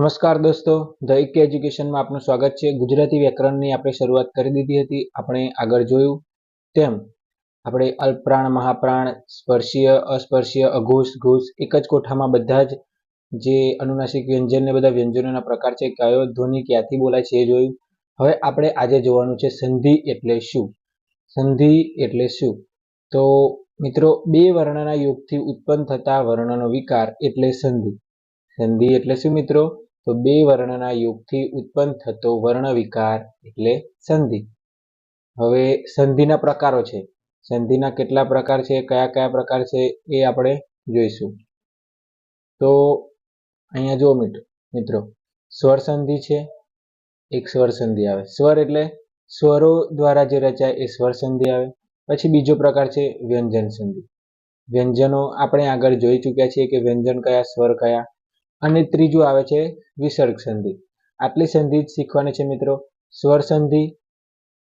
નમસ્કાર દોસ્તો ધ એજ્યુકેશનમાં આપનું સ્વાગત છે. ગુજરાતી વ્યાકરણની આપણે શરૂઆત કરી દીધી હતી. આપણે આગળ જોયું તેમ આપણે અલ્પપ્રાણ, મહાપ્રાણ, સ્પર્શીય, અસ્પર્શીય, અઘોષ, ઘોષ એક જ કોઠામાં બધા જ જે અનુનાસિક વ્યંજન ને બધા વ્યંજનોના પ્રકાર છે કયો ધ્વનિ ક્યાંથી બોલાય છે એ જોયું. હવે આપણે આજે જોવાનું છે સંધિ એટલે શું? સંધિ એટલે શું? તો મિત્રો, બે વર્ણના યોગથી ઉત્પન્ન થતા વર્ણનો વિકાર એટલે સંધિ. સંધિ એટલે શું મિત્રો? તો બે વર્ણના યોગથી ઉત્પન્ન થતો વર્ણ વિકાર એટલે સંધિ. હવે સંધિના પ્રકારો છે. સંધિના કેટલા પ્રકાર છે? કયા કયા પ્રકાર છે? એ આપણે જોઈશું. તો અહીંયા જુઓ મિત્રો મિત્રો. સ્વર સંધિ છે. એક સ્વર સંધિ આવે. સ્વર એટલે સ્વરો દ્વારા જે રચાય એ સ્વર સંધિ આવે. પછી બીજો પ્રકાર છે વ્યંજન સંધિ. વ્યંજનો આપણે આગળ જોઈ ચૂક્યા છીએ કે વ્યંજન કયા, સ્વર કયા અને ત્રીજું આવે છે વિસર્ગ સંધિ. આટલી સંધિ જ શીખવાની છે મિત્રો. સ્વર સંધિ,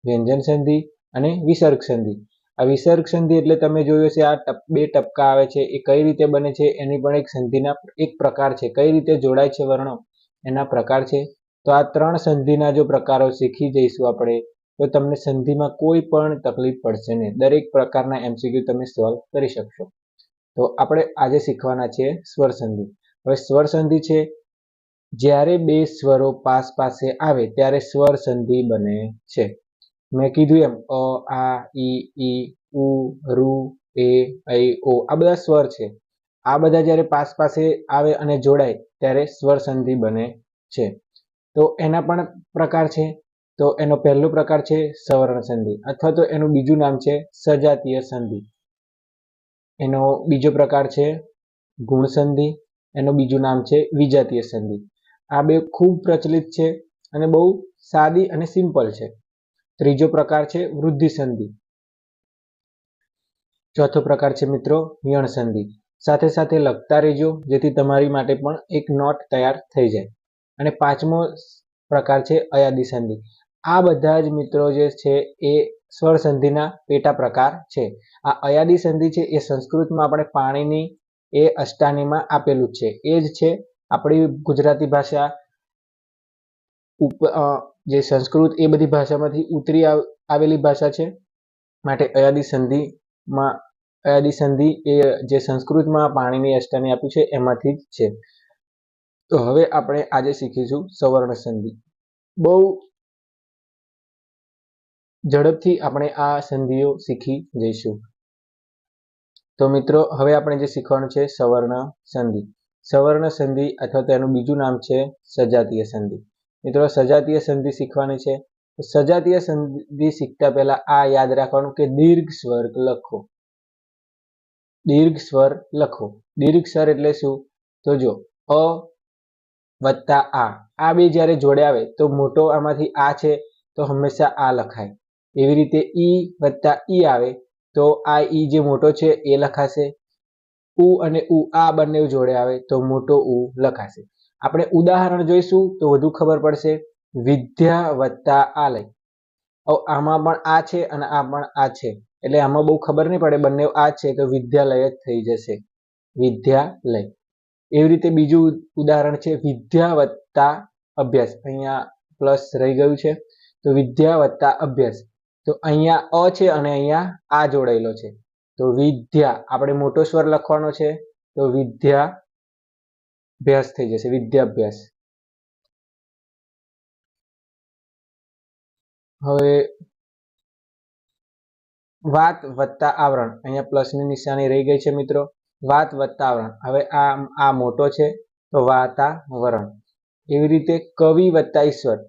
વ્યંજન સંધિ અને વિસર્ગ સંધિ. આ વિસર્ગ સંધિ એટલે તમે જોયું છે આ બે ટપકા આવે છે. એ કઈ રીતે બને છે? એની પણ એક સંધિના એક પ્રકાર છે. કઈ રીતે જોડાય છે વર્ણો? એના પ્રકાર છે. તો આ ત્રણ સંધિના જો પ્રકારો શીખી જઈશું આપણે, તો તમને સંધિમાં કોઈ પણ તકલીફ પડશે નહીં. દરેક પ્રકારના એમસીક્યુ તમે સોલ્વ કરી શકશો. તો આપણે આજે શીખવાના છીએ સ્વર સંધિ. હવે સ્વર સંધિ છે. જ્યારે બે સ્વરો પાસ પાસે આવે, ત્યારે સ્વર સંધિ બને છે. મેં કીધું એમ, અ, આ, ઈ ઈ, ઉ, રુ, એ, ઐ, ઓ, આ બધા સ્વર છે. આ બધા જ્યારે પાસ પાસે આવે અને જોડાય, ત્યારે સ્વર સંધિ બને છે. તો એના પણ પ્રકાર છે. તો એનો પહેલો પ્રકાર છે સવર્ણ સંધિ, અથવા તો એનું બીજું નામ છે સજાતીય સંધિ. એનો બીજો પ્રકાર છે ગુણ સંધિ. એનું બીજું નામ છે વિજાતીય સંધિ. આ બે ખૂબ પ્રચલિત છે અને બહુ સાદી અને સિમ્પલ છે. ત્રીજો પ્રકાર છે વૃદ્ધિ સંધિ. ચોથો પ્રકાર છે મિત્રો યણ સંધિ. સાથે સાથે લખતા રહેજો, જેથી તમારી માટે પણ એક નોટ તૈયાર થઈ જાય. અને પાંચમો પ્રકાર છે અયાદી સંધિ. આ બધા જ મિત્રો જે છે એ સ્વર સંધિના પેટા પ્રકાર છે. આ અયાદી સંધિ છે એ સંસ્કૃતમાં આપણે પાણીની એ અષ્ટાનીમાં આપેલું છે. એ જ છે આપણી ગુજરાતી ભાષા જે સંસ્કૃત એ બધી ભાષામાંથી ઉતરી આવેલી ભાષા છે. માટે અયાદી સંધિમાં, અયાદી સંધિ એ જે સંસ્કૃતમાં પાણીની અષ્ટાની આપ્યું છે એમાંથી જ છે. તો હવે આપણે આજે શીખીશું સવર્ણ સંધિ. બહુ ઝડપથી આપણે આ સંધિઓ શીખી જઈશું. તો મિત્રો, હવે આપણે જે શીખવાનું છે સવર્ણ સંધિ. સવર્ણ સંધિ અથવા તો એનું બીજું નામ છે સજાતીય સંધિ. મિત્રો, સજાતીય સંધિ શીખવાની છે. સજાતીય સંધિ શીખતા પહેલા આ યાદ રાખવાનું કે દીર્ઘ સ્વર લખો. દીર્ઘ સ્વર લખો. દીર્ઘ સ્વર એટલે શું? તો જો, અ વત્તા આ. આ બે જ્યારે જોડે આવે, તો મોટો આમાંથી આ છે, તો હંમેશા આ લખાય. એવી રીતે ઈ વત્તા ઈ આવે તો આ ઈ જે મોટો છે, એ લખાશે. ઉ અને ઉ, આ બંને જોડે આવે તો મોટો ઉ લખાશે. આપણે ઉદાહરણ જોઈશું તો વધુ ખબર પડશે. વિદ્યા વત્તા આલય. આમાં પણ આ છે અને આ પણ આ છે. એટલે આમાં બહુ ખબર નહીં પડે, બંને આ છે તો વિદ્યાલય જ થઈ જશે. વિદ્યાલય. એવી રીતે બીજું ઉદાહરણ છે, વિદ્યા વત્તા અભ્યાસ. અહીંયા પ્લસ રહી ગયું છે. તો વિદ્યા વત્તા અભ્યાસ. તો અહીંયા અ છે અને અહીંયા આ જોડાયેલો છે. તો વિદ્યા, આપણે મોટો સ્વર લખવાનો છે, તો વિદ્યા અભ્યાસ થઈ જશે, વિદ્યાભ્યાસ. હવે વાત વત્તા આવરણ, અહીંયા પ્લસની નિશાની રહી ગઈ છે મિત્રો. વાત વત્તા આવરણ, હવે આ આ મોટો છે, તો વાતાવરણ. એવી રીતે કવિ વત્તા ઈશ્વર.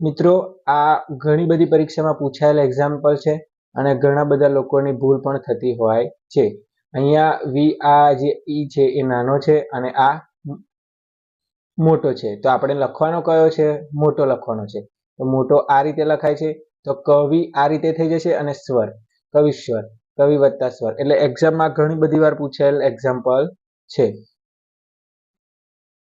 મિત્રો, આ ઘણી બધી પરીક્ષામાં પૂછાયેલા એક્ઝામ્પલ છે અને ઘણા બધા લોકોની ભૂલ પણ થતી હોય છે. અહીંયા વી આ જે ઈ છે એ નાનો છે અને આ મોટો છે. તો આપણે લખવાનો કયો છે? મોટો લખવાનો છે. તો મોટો આ રીતે લખાય છે. તો કવિ આ રીતે થઈ જશે અને સ્વર. કવિશ્વર કવિ વત્તા સ્વર. એટલે એક્ઝામમાં ઘણી બધી વાર પૂછાયેલ એક્ઝામ્પલ છે.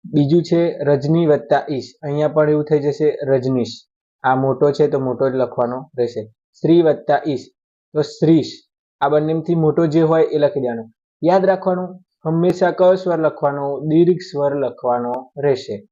બીજું છે રજની વત્તા ઈશ. અહીંયા પણ એવું થઈ જશે રજનીશ. આ મોટો છે તો મોટો જ લખવાનો રહેશે. શ્રી વત્તા ઈશ. તો શ્રીશ. આ બંનેથી મોટો જે હોય એ લખી દેવાનો. યાદ રાખવાનું, હંમેશા કયો સ્વર લખવાનો, દીર્ઘ સ્વર લખવાનો રહેશે.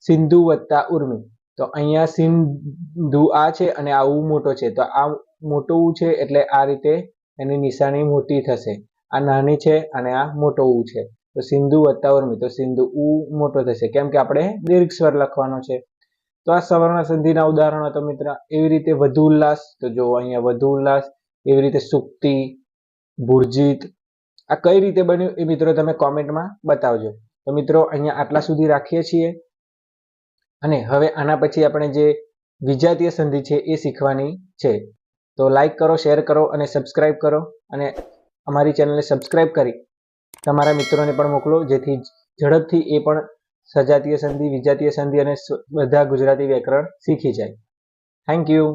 સિંધુ વત્તા ઉર્મી. તો અહીંયા સિંધુ આ છે અને આ ઉ મોટો છે. તો આ મોટો ઉ છે એટલે આ રીતે એની નિશાની મોટી થશે. આ નાની છે અને આ મોટો ઉ છે. તો સિંધુ વત્તા ઉર્મી તો સિંધુ ઉ મોટો થશે. કેમ કે આપણે દીર્ઘ સ્વર લખવાનો છે. તો આ સવર્ણ સંધિના ઉદાહરણો તો મિત્ર, એવી રીતે વધુ ઉલ્લાસ, તો જો અહીંયા વધુ ઉલ્લાસ, એવી રીતે સુક્તિ, ભુર્જિત, આ કઈ રીતે બન્યું એ મિત્રો તમે કોમેન્ટમાં બતાવજો. તો મિત્રો, અહીંયા આટલા સુધી રાખીએ છીએ. અને હવે આના પછી આપણે જે વિજાતીય સંધિ છે એ શીખવાની છે. તો લાઈક કરો શેર કરો અને સબસ્ક્રાઈબ કરો. અને અમારી ચેનલને સબસ્ક્રાઈબ કરી. તમારા મિત્રોને પણ મોકલો, જેથી ઝડપથી એ પણ સજાતીય સંધિ, વિજાતીય સંધિ અને બધા ગુજરાતી વ્યાકરણ શીખી જાય. Thank you